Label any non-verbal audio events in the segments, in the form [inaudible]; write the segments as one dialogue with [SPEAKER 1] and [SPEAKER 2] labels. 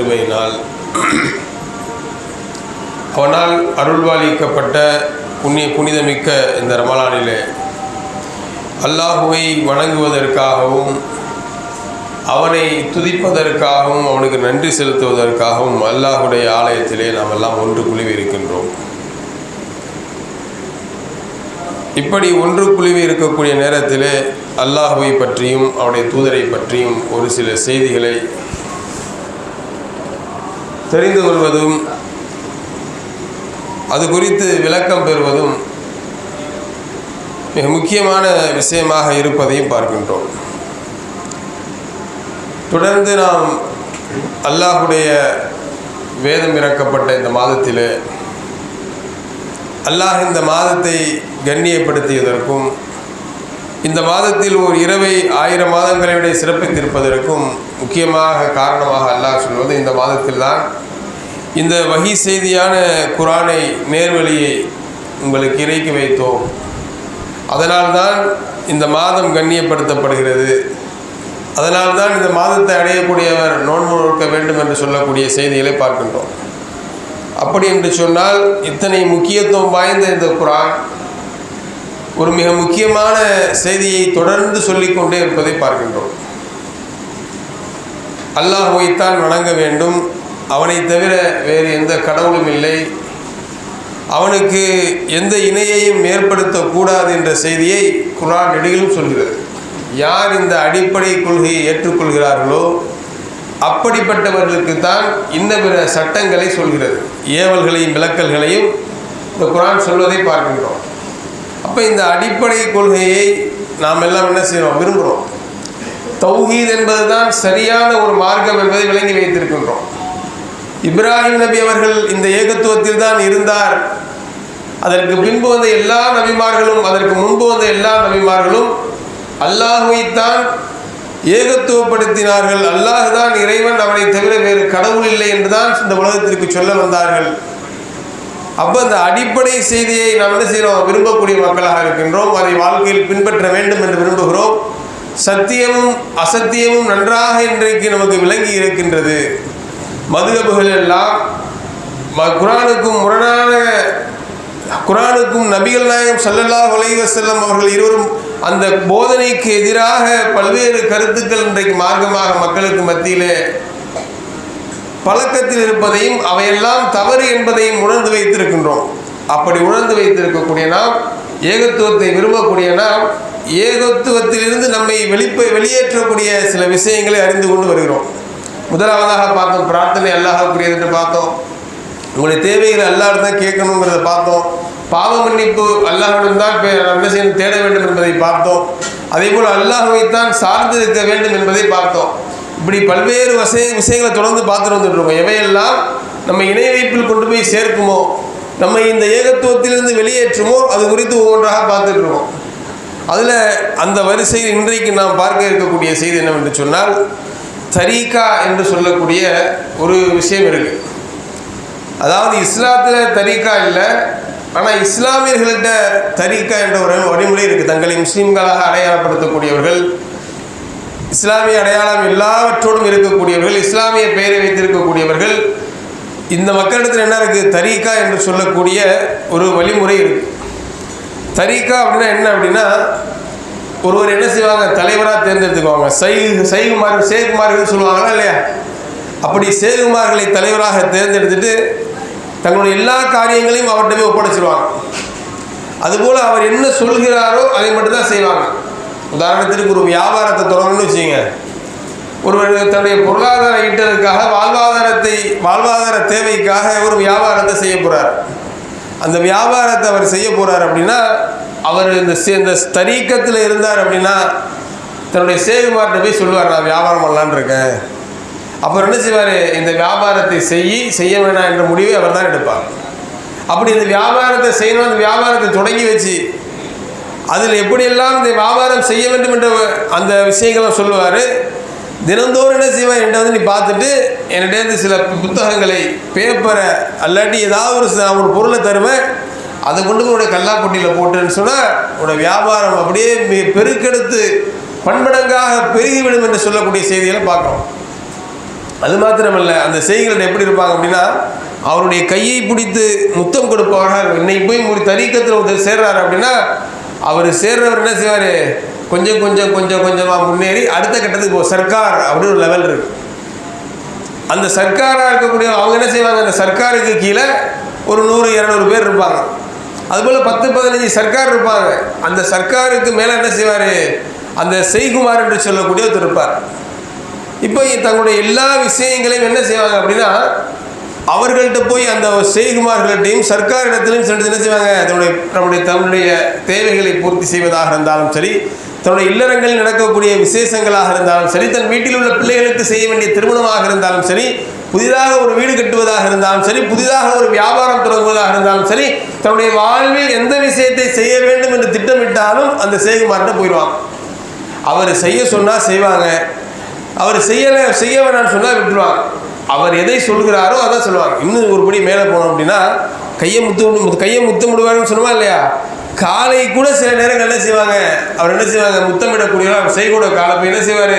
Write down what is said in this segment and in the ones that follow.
[SPEAKER 1] கிருபையினால் அவனால் அருள்வாளிக்கப்பட்ட புண்ணிய புனிதமிக்க இந்த ரமலானிலே அல்லாஹுவை வணங்குவதற்காகவும் அவனை துதிப்பதற்காகவும் அவனுக்கு நன்றி செலுத்துவதற்காகவும் அல்லாஹுடைய ஆலயத்திலே நாம் எல்லாம் ஒன்று குழுவி இருக்கின்றோம் இப்படி ஒன்று குழுவி இருக்கக்கூடிய நேரத்திலே அல்லாஹுவை பற்றியும் அவனுடைய தூதரை பற்றியும் ஒரு சில செய்திகளை தெரிந்து கொள்வதும் அது குறித்து விளக்கம் பெறுவதும் மிக முக்கியமான விஷயமாக இருப்பதையும் பார்க்கின்றோம். தொடர்ந்து நாம் அல்லாஹுடைய வேதம் இறக்கப்பட்ட இந்த மாதத்திலே அல்லாஹ் இந்த மாதத்தை கண்ணியப்படுத்தியதற்கும் இந்த மாதத்தில் ஒரு இரவை ஆயிரம் மாதங்களை விட சிறப்பித்திருப்பதற்கும் முக்கியமாக காரணமாக அல்லாஹ் சொல்வது இந்த மாதத்தில் தான் இந்த வகி செய்தியான குரானை நேர்வழியை உங்களுக்கு இறக்கி வைத்தோம். அதனால்தான் இந்த மாதம் கண்ணியப்படுத்தப்படுகிறது. அதனால்தான் இந்த மாதத்தை அடையக்கூடியவர் நோன்பு நோக்க வேண்டும் என்று சொல்லக்கூடிய செய்திகளை பார்க்கின்றோம். அப்படி என்று சொன்னால் இத்தனை முக்கியத்துவம் வாய்ந்த இந்த குரான் ஒரு மிக முக்கியமான செய்தியை தொடர்ந்து சொல்லிக்கொண்டே இருப்பதை பார்க்கின்றோம். அல்லாஹ் வைத்தான் வணங்க வேண்டும். அவனை தவிர வேறு எந்த கடவுளும் இல்லை. அவனுக்கு எந்த இணையையும் ஏற்படுத்தக்கூடாது என்ற செய்தியை குரான் நெடுகிலும் சொல்கிறது. யார் இந்த அடிப்படை கொள்கையை ஏற்றுக்கொள்கிறார்களோ அப்படிப்பட்டவர்களுக்கு தான் இன்ன பிற சட்டங்களை சொல்கிறது. ஏவல்களையும் விளக்கல்களையும் இந்த குரான் சொல்வதை பார்க்கின்றோம். அப்போ இந்த அடிப்படை கொள்கையை நாம் எல்லாம் என்ன செய்கிறோம் விரும்புகிறோம் தௌஹீத் என்பது தான் சரியான ஒரு மார்க்கம் என்பதை விளங்கி வைத்திருக்கின்றோம். இப்ராஹிம் நபி அவர்கள் இந்த ஏகத்துவத்தில் தான் இருந்தார். அதற்கு பின்பு வந்த எல்லா நபிமார்களும் அதற்கு முன்பு வந்த எல்லா நபிமார்களும் அல்லாஹுவைத்தான் ஏகத்துவப்படுத்தினார்கள். அல்லாஹ் தான் இறைவன் அவனை தவிர வேறு கடவுள் இல்லை என்றுதான் இந்த உலகத்திற்கு சொல்ல வந்தார்கள். அப்போ அந்த அடிப்படை செய்தியை நாம் என்ன செய்கிறோம் விரும்பக்கூடிய மக்களாக இருக்கின்றோம். அதை வாழ்க்கையில் பின்பற்ற வேண்டும் என்று விரும்புகிறோம். சத்தியமும் அசத்தியமும் நன்றாக இன்றைக்கு நமக்கு விளங்கி இருக்கின்றது. மதுகபுகள் எல்லாம் ம- குரானுக்கும் முரணான குரானுக்கும் நபிகள் நாயகம் சல்லல்லா உலக செல்லம் அவர்கள் இருவரும் அந்த போதனைக்கு எதிராக பல்வேறு கருத்துக்கள் இன்றைக்கு மார்க்கமாக மக்களுக்கு மத்தியிலே பழக்கத்தில் இருப்பதையும் அவையெல்லாம் தவறு என்பதையும் உணர்ந்து வைத்திருக்கின்றோம். அப்படி உணர்ந்து வைத்திருக்கக்கூடிய நாம் ஏகத்துவத்தை விரும்பக்கூடிய நாம் ஏகத்துவத்திலிருந்து நம்மை வெளிப்ப வெளியேற்றக்கூடிய சில விஷயங்களை அறிந்து கொண்டு வருகிறோம். முதலாவதாக பார்த்தோம் பிரார்த்தனை அல்லாஹ்வுக்குரியது என்று பார்த்தோம். உங்களுடைய தேவைகளை அல்லாஹ் தான் கேட்கணுங்கிறத பார்த்தோம். பாவ மன்னிப்பு அல்லாஹிடம் தான் பே- என்ன செய்யணும் தேட வேண்டும் என்பதை பார்த்தோம். அதே போல் அல்லாஹுவைத்தான் சார்ந்து இருக்க வேண்டும் என்பதை பார்த்தோம். இப்படி பல்வேறு வசை விஷயங்களை தொடர்ந்து பார்த்துட்டு வந்துட்டு இருக்கோம். எவையெல்லாம் நம்ம இணை வைப்பில் கொண்டு போய் சேர்க்குமோ நம்ம இந்த ஏகத்துவத்திலிருந்து வெளியேற்றுமோ அது குறித்து ஒவ்வொன்றாக பார்த்துட்டு இருக்கோம். அதில் அந்த வரிசையில் இன்றைக்கு நாம் பார்க்க இருக்கக்கூடிய செய்தி என்னவென்று சொன்னால் தரீகா என்று சொல்லக்கூடிய ஒரு விஷயம் இருக்குது அதாவது இஸ்லாத்தில் தரீக்கா இல்லை ஆனால் இஸ்லாமியர்கள்ட்ட தரீக்கா என்ற ஒரு வழிமுறை இருக்குது தங்களை முஸ்லீம்களாக அடையாளப்படுத்தக்கூடியவர்கள் இஸ்லாமிய அடையாளம் எல்லாவற்றோடும் இருக்கக்கூடியவர்கள் இஸ்லாமிய பெயரை வைத்திருக்கக்கூடியவர்கள் இந்த மக்களிடத்தில் என்ன இருக்குது தரீக்கா என்று சொல்லக்கூடிய ஒரு வழிமுறை இருக்குது தரீக்கா அப்படின்னா என்ன அப்படின்னா ஒருவர் என்ன செய்வாங்க? தலைவராக தேர்ந்தெடுத்துக்குவாங்க. சை சைகுமார் சேகுமார்கள் சொல்லுவாங்களா இல்லையா? அப்படி சேகுமார்களை தலைவராக தேர்ந்தெடுத்துட்டு தங்களுடைய எல்லா காரியங்களையும் அவர்கிட்ட போய் ஒப்படைச்சிருவாங்க. அதுபோல் அவர் என்ன சொல்கிறாரோ அதை மட்டும்தான் செய்வாங்க. உதாரணத்திற்கு ஒரு வியாபாரத்தை தொடங்கணும்னு வச்சுங்க ஒருவர் தன்னுடைய பொருளாதார ஈட்டலுக்காக வாழ்வாதாரத்தை வாழ்வாதார தேவைக்காக ஒரு வியாபாரத்தை செய்ய போகிறார் அந்த வியாபாரத்தை அவர் செய்ய போகிறார் அப்படின்னா அவர் இந்த இந்த தரீக்கத்தில் இருந்தார் அப்படின்னா தன்னுடைய சேகுமார்கிட்ட போய் சொல்லுவார் நான் வியாபாரம் பண்ணலான்னு இருக்கேன். அப்புறம் என்ன செய்வார்? இந்த வியாபாரத்தை செய் செய்ய வேணாம் என்ற முடிவை அவர் தான் எடுப்பார். அப்படி இந்த வியாபாரத்தை செய்யணும் அந்த வியாபாரத்தை தொடங்கி வச்சு அதில் எப்படியெல்லாம் இந்த வியாபாரம் செய்ய வேண்டும் என்ற அந்த விஷயங்களை சொல்லுவார். தினந்தோறும் என்ன செய்வேன் என்கிட்ட வந்து நீ பார்த்துட்டு என்கிட்டேருந்து சில புத்தகங்களை பேப்பரை அல்லாட்டி ஏதாவது ஒரு ஒரு பொருளை தருவேன் அதை கொண்டு போய் கல்லாப்பட்டியில் போட்டுன்னு சொன்னால் உன்னோட வியாபாரம் அப்படியே மிக பெருக்கெடுத்து பன்மடங்காக பெருகிவிடும் என்று சொல்லக்கூடிய செய்திகளை பார்க்குறோம். அது மாத்திரமல்ல அந்த செய்திகள் எப்படி இருப்பாங்க அப்படின்னா அவருடைய கையை பிடித்து முத்தம் கொடுப்பவர்கள் என்னை போய் ஒரு தரீக்கத்தில் ஒருத்தர் சேர்றாரு அப்படின்னா அவர் சேர்றவர் என்ன செய்வார்? கொஞ்சம் கொஞ்சம் கொஞ்சம் கொஞ்சமாக முன்னேறி அடுத்த கட்டத்துக்கு போ சர்க்கார் அப்படின்னு ஒரு லெவல் இருக்கு. அந்த சர்க்காராக இருக்கக்கூடிய அவங்க என்ன செய்வாங்க? அந்த சர்க்காருக்கு கீழே ஒரு நூறு இரநூறு பேர் இருப்பாங்க. அதுபோல் பத்து பதினஞ்சு சர்க்கார் இருப்பாங்க. அந்த சர்க்காருக்கு மேலே என்ன செய்வார்? அந்த செய்குமார் என்று சொல்லக்கூடிய ஒருத்தர் இருப்பார். இப்போ தங்களுடைய எல்லா விஷயங்களையும் என்ன செய்வாங்க அப்படின்னா அவர்கள்ட்ட போய் அந்த செய்குமார்கள்ட்டையும் சர்க்கார் இடத்திலையும் சென்று என்ன செய்வாங்க? தன்னுடைய நம்முடைய தன்னுடைய தேவைகளை பூர்த்தி செய்வதாக இருந்தாலும் சரி தன்னுடைய இல்லறங்களில் நடக்கக்கூடிய விசேஷங்களாக இருந்தாலும் சரி தன் வீட்டில் உள்ள பிள்ளைகளுக்கு செய்ய வேண்டிய திருமணமாக இருந்தாலும் சரி புதிதாக ஒரு வீடு கட்டுவதாக இருந்தாலும் சரி புதிதாக ஒரு வியாபாரம் தொடங்குவதாக இருந்தாலும் சரி தன்னுடைய வாழ்வில் எந்த விஷயத்தை செய்ய வேண்டும் என்று திட்டமிட்டாலும் அந்த சேகுமார்கிட்ட போயிடுவாங்க அவர் செய்ய சொன்னால் செய்வாங்க. அவர் செய்யலை செய்ய வேணாம்னு சொன்னால் விட்டுருவாங்க அவர் எதை சொல்கிறாரோ அதான் சொல்லுவாங்க இன்னும் ஒரு படி மேலே போனோம் அப்படின்னா கையை முத்து முத்து- கையை முத்தமிடுவாருன்னு சொன்னோமா இல்லையா? காலை கூட சில நேரங்கள் என்ன செய்வாங்க? அவர் என்ன செய்வாங்க? முத்தமிடக்கூடியவர் அவர் செய்யக்கூடிய காலை போய் என்ன செய்வார்?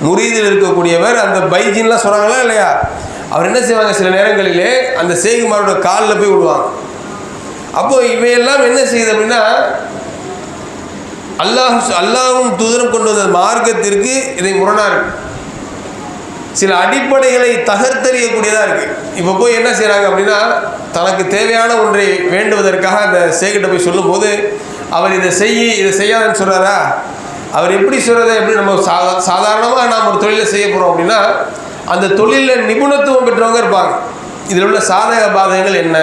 [SPEAKER 1] முறியதில் இருக்கக்கூடியவர் அந்த பைஜின்லாம் சொல்கிறாங்களா இல்லையா? அவர் என்ன செய்வாங்க? சில நேரங்களிலே அந்த சேகுமாரோட காலில் போய் விடுவாங்க. அப்போ இவையெல்லாம் என்ன செய்யுது அப்படின்னா அல்லாஹ் அல்லாஹும் தூதரம் கொண்டு வந்த மார்க்கத்திற்கு இதை முரணாக இருக்கு சில அடிப்படைகளை தகர்த்தெறியக்கூடியதாக இருக்கு. இப்போ போய் என்ன செய்கிறாங்க அப்படின்னா தனக்கு தேவையான ஒன்றை வேண்டுவதற்காக அந்த சேகிட்ட போய் சொல்லும்போது அவர் இதை செய் இதை செய்யாதுன்னு சொல்கிறாரா அவர் எப்படி சொல்கிறத எப்படி நம்ம சா சாதாரணமாக நாம் ஒரு தொழிலை செய்ய போகிறோம் அப்படின்னா அந்த தொழிலில் நிபுணத்துவம் பெற்றவங்க இருப்பாங்க. இதில் உள்ள சாதக பாதகங்கள் என்ன?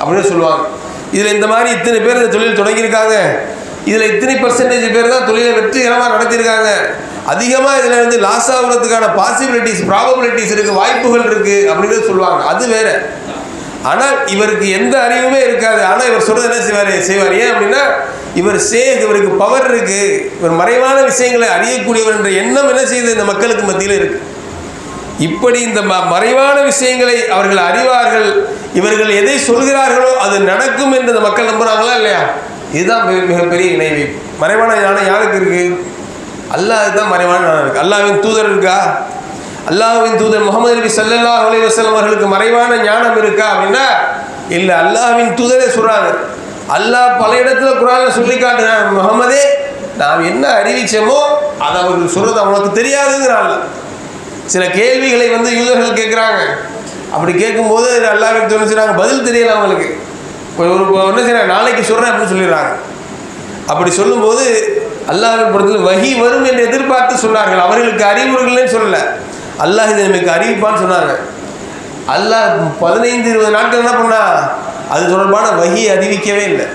[SPEAKER 1] அப்படின்னு சொல்லுவாங்க. இதில் இந்த மாதிரி இத்தனை பேர் இந்த தொழில் தொடங்கியிருக்காங்க. இதில் இத்தனை பர்சன்டேஜ் பேர் தான் தொழிலை வெற்றிகரமாக நடத்தியிருக்காங்க. அதிகமாக இதில் வந்து லாஸ் ஆகுறதுக்கான பாசிபிலிட்டிஸ் ப்ராபபிலிட்டிஸ் இருக்குது வாய்ப்புகள் இருக்குது அப்படின்னு சொல்லுவாங்க. அது வேற. ஆனால் இவருக்கு எந்த அறிவுமே இருக்காது. ஆனால் இவர் சொல்கிறது என்ன செய்வார்? செய்வார். ஏன் அப்படின்னா இவர் சே இவருக்கு பவர் இருக்குது இவர் மறைவான விஷயங்களை அறியக்கூடியவர் என்ற எண்ணம் என்ன செய்யுது? இந்த மக்களுக்கு மத்தியில் இருக்குது இப்படி இந்த ம மறைவான விஷயங்களை அவர்கள் அறிவார்கள். இவர்கள் எதை சொல்கிறார்களோ அது நடக்கும் என்று இந்த மக்கள் நம்புகிறாங்களா இல்லையா? இதுதான் மிக மிகப்பெரிய இணைவி. மறைவான ஞானம் யாருக்கு இருக்குது அல்லாஹ் தான் மறைவான ஞானம் இருக்குது அல்லாவின் தூதர் இருக்கா? அல்லாஹ்வின் தூதர் முகமது நபி சல்லல்லா அலி வசலம் அவர்களுக்கு மறைவான ஞானம் இருக்கா அப்படின்னா இல்லை அல்லாஹ்வின் தூதரே சொல்கிறாங்க அல்லாஹ் பல இடத்துல குரான்ல சொல்லி காட்டுறான் முகமதே நாம் என்ன அறிவிச்சோமோ அதை அவர்கள் சொல்கிறது அவனுக்கு தெரியாதுங்கிறான்ல சில கேள்விகளை வந்து யூதர்கள் கேட்குறாங்க அப்படி கேட்கும்போது அல்லாஹ் தோணுச்சுறாங்க பதில் தெரியல அவங்களுக்கு. ஒரு ஒரு- என்ன நாளைக்கு சொல்கிறேன் அப்படின்னு சொல்லிடுறாங்க. அப்படி சொல்லும்போது அல்லாஹின் படத்தில் வகி வரும் என்று எதிர்பார்த்து சொன்னார்கள். அவர்களுக்கு அறிவுரைகள்னு சொல்லலை. அல்லாஹ் இதை நமக்கு அறிவிப்பான்னு சொன்னாங்க. அல்லாஹ் பதினைந்து இருபது நாட்கள் என்ன பண்ணா? அது தொடர்பான வகி அறிவிக்கவே இல்லை.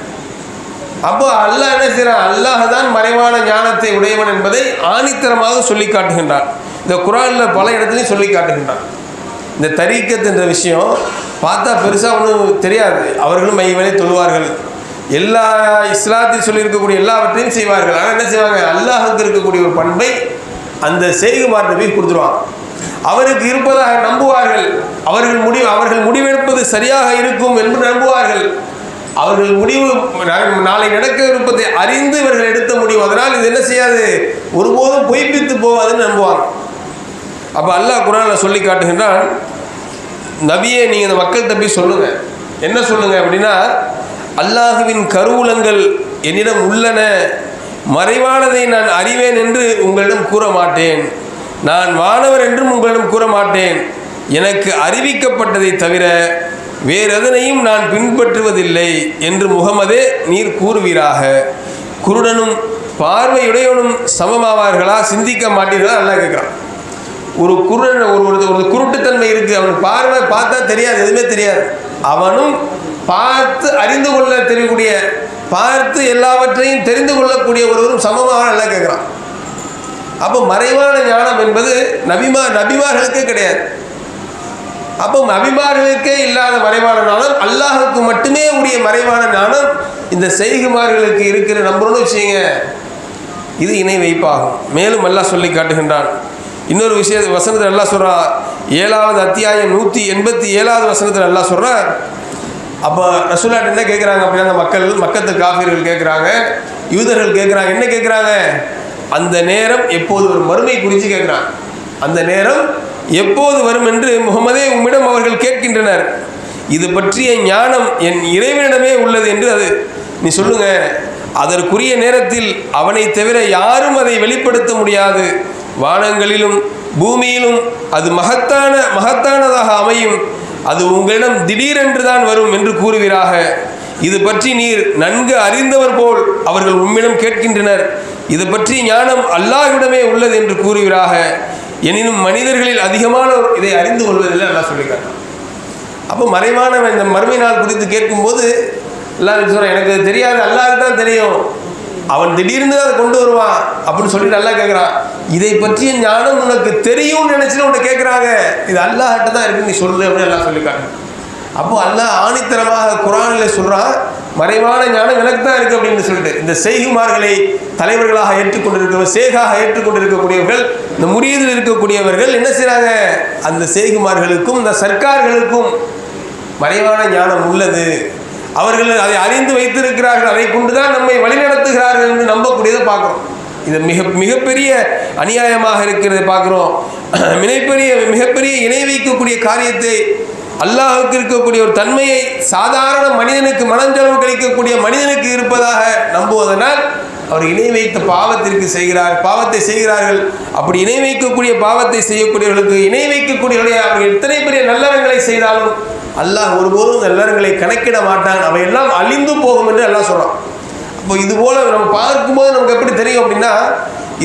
[SPEAKER 1] அப்போ அல்லாஹ் என்ன செய்கிறான் அல்லாஹ் தான் மறைவான ஞானத்தை உடையவன் என்பதை ஆணித்தரமாக சொல்லி காட்டுகின்றான். இந்த குரானில் பல இடத்துலையும் சொல்லி காட்டுகின்றான். இந்த தரீக்கத் என்ற விஷயம் பார்த்தா பெருசாக ஒன்றும் தெரியாது. அவர்களும் மையமேலே தொழுவார்கள். எல்லா இஸ்லாத்தில் சொல்லியிருக்கக்கூடிய எல்லாவற்றையும் செய்வார்கள். ஆனால் என்ன செய்வாங்க? அல்லாஹுக்கு இருக்கக்கூடிய ஒரு பண்பை அந்த செய்குமார்கிட்ட போய் கொடுத்துருவாங்க. அவருக்கு இருப்பதாக நம்புவார்கள். அவர்கள் முடிவு அவர்கள் முடிவெடுப்பது சரியாக இருக்கும் என்று நம்புவார்கள். அவர்கள் முடிவு நாளை நடக்க இருப்பதை அறிந்து இவர்கள் எடுத்த முடிவு. அதனால் இது என்ன செய்யாது? ஒருபோதும் பொய்ப்பித்து போவாதுன்னு நம்புவாங்க. அப்போ அல்லாஹ் குரானில் சொல்லி காட்டுகின்றான் நபியே நீங்கள் இந்த மக்கள் தம்பி சொல்லுங்கள் என்ன சொல்லுங்கள் அப்படின்னா அல்லாஹுவின் கருவூலங்கள் என்னிடம் உள்ளன மறைவானதை நான் அறிவேன் என்று உங்களிடம் கூற மாட்டேன். நான் வானவர் என்றும் உங்களிடம் கூற மாட்டேன். எனக்கு அறிவிக்கப்பட்டதை தவிர வேறெதனையும் நான் பின்பற்றுவதில்லை என்று முகமதே நீர் கூறுவீராக. குருடனும் பார்வையுடையவனும் சமமாவார்களா? சிந்திக்க மாட்டீர்களா? நல்லா கேட்குறான். ஒரு குரு ஒரு ஒரு ஒரு குருட்டுத்தன்மை இருக்குது அவனுக்கு பார்வை பார்த்தா தெரியாது எதுவுமே தெரியாது. அவனும் பார்த்து அறிந்து கொள்ள தெரியக்கூடிய பார்த்து எல்லாவற்றையும் தெரிந்து கொள்ளக்கூடிய ஒருவரும் சமமாக நல்லா கேட்குறான். அப்போ மறைவான ஞானம் என்பது நபிமா நபிமார்களுக்கே கிடையாது. அப்போ நபிமார்களுக்கே இல்லாத மறைவான ஞானம் அல்லாஹுக்கு மட்டுமே உரிய மறைவான ஞானம் இந்த செய்குமார்களுக்கு இருக்கிற நம்புறோன்னு வச்சுங்க இது இணை வைப்பாகும். மேலும் அல்லாஹ் சொல்லி காட்டுகின்றான். இன்னொரு விஷய வசனத்தில் நல்லா சொல்கிறா ஏழாவது அத்தியாயம் நூற்றி எண்பத்தி ஏழாவது வசனத்தில் நல்லா சொல்கிறேன் அப்போ ரசூலாட் என்ன கேட்குறாங்க அப்படின்னா அந்த மக்கள் மக்கத்து காஃபிர்கள் கேட்குறாங்க யூதர்கள் கேட்குறாங்க என்ன கேட்குறாங்க அந்த நேரம் எப்போது ஒரு மறுமை குறித்து கேட்குறாங்க அந்த நேரம் எப்போது வரும் என்று முகமதே உம்மிடம் அவர்கள் கேட்கின்றனர். இது பற்றிய ஞானம் என் இறைவனிடமே உள்ளது என்று அது நீ சொல்லுங்க. அதற்குரிய நேரத்தில் அவனை தவிர யாரும் அதை வெளிப்படுத்த முடியாது. வானங்களிலும் பூமியிலும் அது மகத்தான மகத்தானதாக அமையும். அது உங்களிடம் திடீரென்று தான் வரும் என்று கூறுவீராக. இது பற்றி நீர் நன்கு அறிந்தவர் போல் அவர்கள் உம்மிடம் கேட்கின்றனர். இது பற்றி ஞானம் அல்லாஹ்விடமே உள்ளது என்று கூறுகிறாக எனினும் மனிதர்களில் அதிகமானோர் இதை அறிந்து கொள்வதில்லை அல்லாஹ் சொல்லிக்காட்டான் அப்போ மறைவானவன் இந்த மறுமை நாள் குறித்து கேட்கும்போது எல்லாரும் சொல்கிறேன் எனக்கு தெரியாது அல்லாஹ் தான் தெரியும். அவன் திடீர்னு அதை கொண்டு வருவான் அப்படின்னு சொல்லிட்டு அல்லாஹ் கேட்குறான் இதை பற்றிய ஞானம் உனக்கு தெரியும்னு நினச்சிட்டு உன்னை கேட்குறாங்க இது அல்லாஹ்கிட்ட தான் இருக்கு நீ சொல்லு அப்படின்னு எல்லாம் சொல்லியிருக்காங்க. அப்போ அல்லாஹ் ஆணித்தரமாக குரானில் சொல்கிறான் மறைவான ஞானம் எனக்கு தான் இருக்குது அப்படின்னு சொல்லிட்டு. இந்த செய்குமார்களை தலைவர்களாக ஏற்றுக்கொண்டிருக்கிறவர் சேகாக ஏற்றுக்கொண்டிருக்கக்கூடியவர்கள் இந்த முறியதில் இருக்கக்கூடியவர்கள் என்ன செய்கிறாங்க அந்த செய்குமார்களுக்கும் இந்த சர்க்கார்களுக்கும் மறைவான ஞானம் உள்ளது. அவர்கள் அதை அறிந்து வைத்திருக்கிறார்கள் அதை கொண்டுதான் நம்மை வழிநடத்துகிறார்கள் என்று நம்பக்கூடியதை பார்க்குறோம். இது மிக மிகப்பெரிய அநியாயமாக இருக்கிறதை பார்க்குறோம். [clears throat] மிகப்பெரிய மிகப்பெரிய இணை வைக்கக்கூடிய காரியத்தை அல்லாஹுக்கு இருக்கக்கூடிய ஒரு தன்மையை சாதாரண மனிதனுக்கு மனஞ்சளவு கழிக்கக்கூடிய மனிதனுக்கு இருப்பதாக நம்புவதனால் அவர் இணை வைத்த பாவத்திற்கு செய்கிறார் பாவத்தை செய்கிறார்கள். அப்படி இணை வைக்கக்கூடிய பாவத்தை செய்யக்கூடியவர்களுக்கு இணை வைக்கக்கூடியவர்களை அவர்கள் எத்தனை பெரிய நல்லறங்களை செய்தாலும் அல்லாஹ் ஒருபோதும் நல்லறங்களை கணக்கிட மாட்டான். அவையெல்லாம் அழிந்து போகும் என்று எல்லாம் சொல்கிறான் அப்போ இது போல் நம்ம பார்க்கும்போது நமக்கு எப்படி தெரியும் அப்படின்னா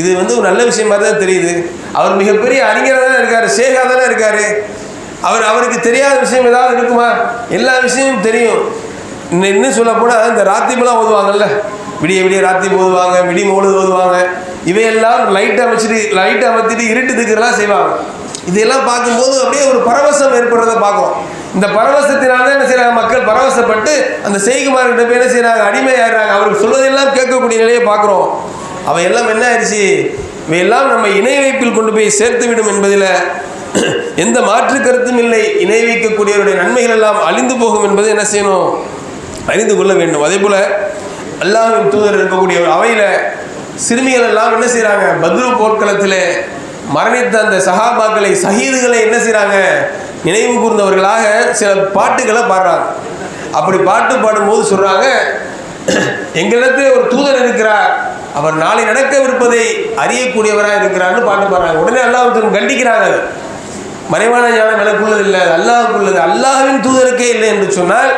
[SPEAKER 1] இது வந்து ஒரு நல்ல விஷயமா தான் தெரியுது. அவர் மிகப்பெரிய அறிஞராக தானே இருக்கார் சேகா தானே இருக்கார். அவர் அவருக்கு தெரியாத விஷயம் ஏதாவது இருக்குமா? எல்லா விஷயமும் தெரியும். இன்னும் இன்னும் சொல்ல போனால் இந்த ராத்திமெல்லாம் ஓதுவாங்கல்ல? விடிய விடிய ராத்தி ஓதுவாங்க விடி மோடு ஓதுவாங்க. இவையெல்லாம் லைட் அமைச்சிட்டு லைட் அமைத்திட்டு இருட்டு திக்கிறலாம் செய்வாங்க. இதையெல்லாம் பார்க்கும்போது அப்படியே ஒரு பரவசம் ஏற்படுறதை பார்க்குறோம். இந்த பரவசத்தினால என்ன செய்கிறாங்க மக்கள்? பரவசப்பட்டு அந்த செய்குமார்கிட்ட போய் என்ன செய்கிறாங்க அடிமையாகிறாங்க அவருக்கு சொல்வதெல்லாம் கேட்கக்கூடிய நிலையை பார்க்குறோம். அவையெல்லாம் என்ன ஆயிடுச்சு? இவையெல்லாம் நம்ம இணை வைப்பில் கொண்டு போய் சேர்த்து விடும் என்பதில் எந்த மாற்று கருத்தும் இல்லை. இணை வைக்கக்கூடியவருடைய நன்மைகள் எல்லாம் அழிந்து போகும் என்பதை என்ன செய்யணும்? அறிந்து கொள்ள வேண்டும். அதே போல் அல்லாஹின் தூதர் இருக்கக்கூடிய ஒரு அவையில் சிறுமிகள் எல்லாம் என்ன செய்கிறாங்க பத்ரு போர்க்களத்தில் மரணித்த அந்த சஹாபாக்களை சஹீதுகளை என்ன செய்கிறாங்க நினைவு கூர்ந்தவர்களாக சில பாட்டுகளை பாடுறாங்க. அப்படி பாட்டு பாடும்போது சொல்கிறாங்க எங்களிடத்தில் ஒரு தூதர் இருக்கிறார். அவர் நாளை நடக்கவிருப்பதை அறியக்கூடியவராக இருக்கிறார்னு பாட்டு பாடுறாங்க. உடனே அல்லாஹ் கண்டிக்கிறாங்க அது. மறைவான ஞானம் எனக்குள்ளது இல்லை. அது அல்லாஹுக்குள்ளது தூதருக்கே இல்லை என்று சொன்னால்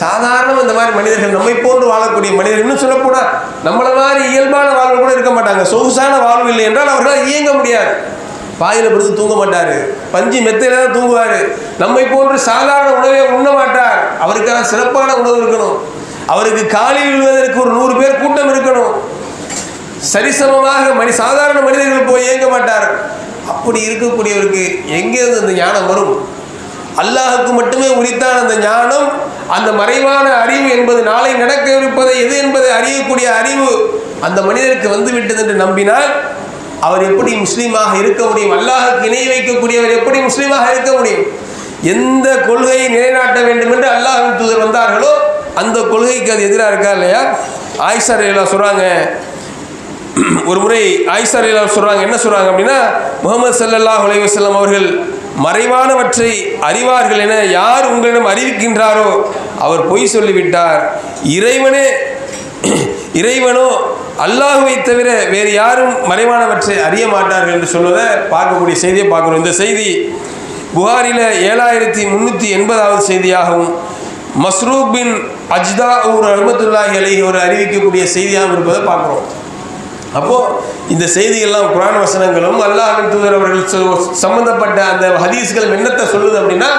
[SPEAKER 1] சாதாரண இந்த மாதிரி மனிதர்கள் நம்மை போன்று வாழக்கூடிய மனிதர்கள் இன்னும் சொல்லப்போனால் நம்மளை மாதிரி இயல்பான வாழ்வு கூட இருக்க மாட்டாங்க. சொகுசான வாழ்வு இல்லை என்றால் அவர்களால் இயங்க முடியாது. பாயில் படுத்து தூங்க மாட்டார். பஞ்சு மெத்தையில தான் தூங்குவார். நம்மை போன்று சாதாரண உணவை உண்ண மாட்டார். அவருக்கான சிறப்பான உணவு இருக்கணும். அவருக்கு காலில் விழுவதற்கு ஒரு நூறு பேர் கூட்டம் இருக்கணும். சரிசமமாக மனி சாதாரண மனிதர்கள் போய் இயங்க மாட்டார் அப்படி இருக்கக்கூடியவருக்கு எங்கேருந்து அந்த ஞானம் வரும்? அல்லாஹுக்கு மட்டுமே உரித்தான அந்த ஞானம் அந்த மறைவான அறிவு என்பது நாளை நடக்க இருப்பதை எது என்பதை அறியக்கூடிய அறிவு அந்த மனிதருக்கு வந்து விட்டது என்று நம்பினால் அவர் எப்படி முஸ்லீமாக இருக்க முடியும்? அல்லாஹுக்கு இணை வைக்கக்கூடியவர் எப்படி முஸ்லீமாக இருக்க முடியும்? எந்த கொள்கையை நிலைநாட்ட வேண்டும் என்று அல்லாஹின் தூதர் வந்தார்களோ அந்த கொள்கைக்கு அது எதிராக இருக்கா இல்லையா? ஆயிஷா ரலியல்லாஹு சொல்கிறாங்க [clears throat] ஒரு முறை ஆயிஷா ரலியல்லாஹு சொல்கிறாங்க என்ன சொல்கிறாங்க அப்படின்னா முகமது சல்லல்லா அலைஹி அவர்கள் மறைவானவற்றை அறிவார்கள் என யார் உங்களிடம் அறிவிக்கின்றாரோ அவர் பொய் சொல்லிவிட்டார். இறைவனே [clears throat] இறைவனோ அல்லாஹுவை தவிர வேறு யாரும் மறைவானவற்றை அறிய மாட்டார்கள் என்று சொல்வதை பார்க்கக்கூடிய செய்தியை பார்க்குறோம். இந்த செய்தி புகாரில் ஏழாயிரத்தி முந்நூற்றி எண்பதாவது செய்தியாகவும் மஸ்ரூப் பின் அஜ்தா ஒரு அஹமத்துல்லாஹி அலி ஒரு அறிவிக்கக்கூடிய செய்தியாகவும் இருப்பதை பார்க்குறோம். அப்போது இந்த செய்திகள்லாம் குரான் வசனங்களும் அல்லாஹின் தூதர் அவர்கள் சம்மந்தப்பட்ட சம்பந்தப்பட்ட அந்த ஹதீஸ்களும் என்னத்தை சொல்லுது அப்படின்னா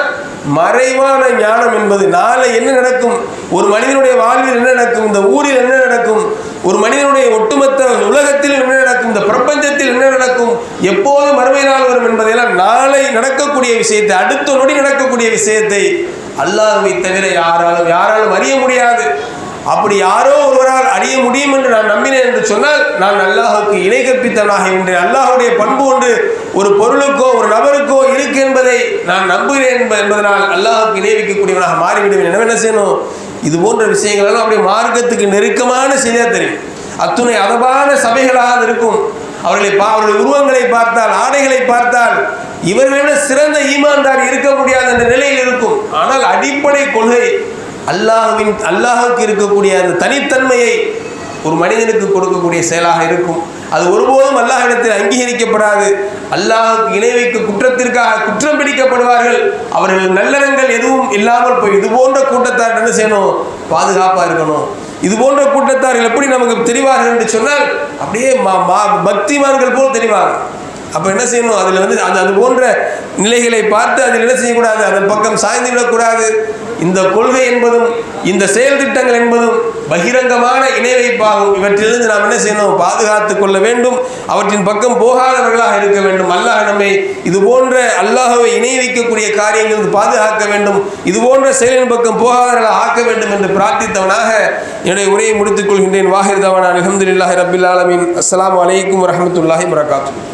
[SPEAKER 1] மறைவான ஞானம் என்பது நாளை என்ன நடக்கும்? ஒரு மனிதனுடைய வாழ்வில் என்ன நடக்கும்? இந்த ஊரில் என்ன நடக்கும்? ஒரு மனிதனுடைய ஒட்டுமொத்த உலகத்தில் என்ன நடக்கும்? இந்த பிரபஞ்சத்தில் என்ன நடக்கும்? எப்போது மறுமை நாள் வரும் என்பதையெல்லாம் நாளை நடக்கக்கூடிய விஷயத்தை அடுத்த நொடி நடக்கக்கூடிய விஷயத்தை அல்லாஹுவை தவிர யாராலும் யாராலும் அறிய முடியாது. அப்படி யாரோ ஒருவரால் அறிய முடியும் என்று நான் நம்பினேன் என்று சொன்னால் நான் அல்லாஹுக்கு இணை கற்பித்தவனாக என்று அல்லாஹுடைய பண்பு ஒன்று ஒரு பொருளுக்கோ ஒரு நபருக்கோ இருக்கு என்பதை நான் நம்புகிறேன் என்ப- என்பதனால் அல்லாஹுக்கு இணை வைக்கக்கூடியவனாக மாறிவிடுவேன் எனவே என்ன செய்யணும். இது போன்ற விஷயங்களெல்லாம் அப்படியே மார்க்கத்துக்கு நெருக்கமான செய்தியாக தெரியும். அத்துணை அதபான சபைகளாக இருக்கும். அவர்களை பா அவருடைய உருவங்களை பார்த்தால் ஆடைகளை பார்த்தால் இவர்களிடம் சிறந்த ஈமான்தார் இருக்க முடியாத என்ற நிலையில் இருக்கும். ஆனால் அடிப்படை கொள்கை அல்லாஹ்வின் அல்லாஹுக்கு இருக்கக்கூடிய அந்த தனித்தன்மையை ஒரு மனிதனுக்கு கொடுக்கக்கூடிய செயலாக இருக்கும். அது ஒருபோதும் அல்லாஹிடத்தில் அங்கீகரிக்கப்படாது. அல்லாஹுக்கு இணை வைக்க குற்றத்திற்காக குற்றம் பிடிக்கப்படுவார்கள். அவர்கள் நல்லறங்கள் எதுவும் இல்லாமல் போய் இது போன்ற கூட்டத்தார் என்ன செய்யணும்? பாதுகாப்பாக இருக்கணும். இது போன்ற கூட்டத்தார்கள் எப்படி நமக்கு தெரிவார்கள் என்று சொன்னால் அப்படியே மா- மா- பக்திமான்கள் போல் தெரிவாங்க. அப்போ என்ன செய்யணும்? அதில் வந்து அது அது போன்ற நிலைகளை பார்த்து அதில் என்ன செய்யக்கூடாது? அதன் பக்கம் சாய்ந்து விடக்கூடாது. இந்த கொள்கை என்பதும் இந்த செயல் திட்டங்கள் என்பதும் பகிரங்கமான இணை வைப்பாகும். இவற்றிலிருந்து நாம் என்ன செய்யணும்? பாதுகாத்து கொள்ள வேண்டும். அவற்றின் பக்கம் போகாதவர்களாக இருக்க வேண்டும். அல்லாஹ் நம்மை இது போன்ற அல்லாஹவை இணை வைக்கக்கூடிய காரியங்களுக்கு பாதுகாக்க வேண்டும். இது போன்ற செயலின் பக்கம் போகாதவர்களாக ஆக்க வேண்டும் என்று பிரார்த்தித்தவனாக என்னுடைய உரையை முடித்துக் கொள்கின்றேன். வாஹிர் தவான். அலமதுல்லாஹி ரபில் ஆலமின். அஸ்லாம் வலைக்கும் வரமத்துல்லாஹி வரகாத்து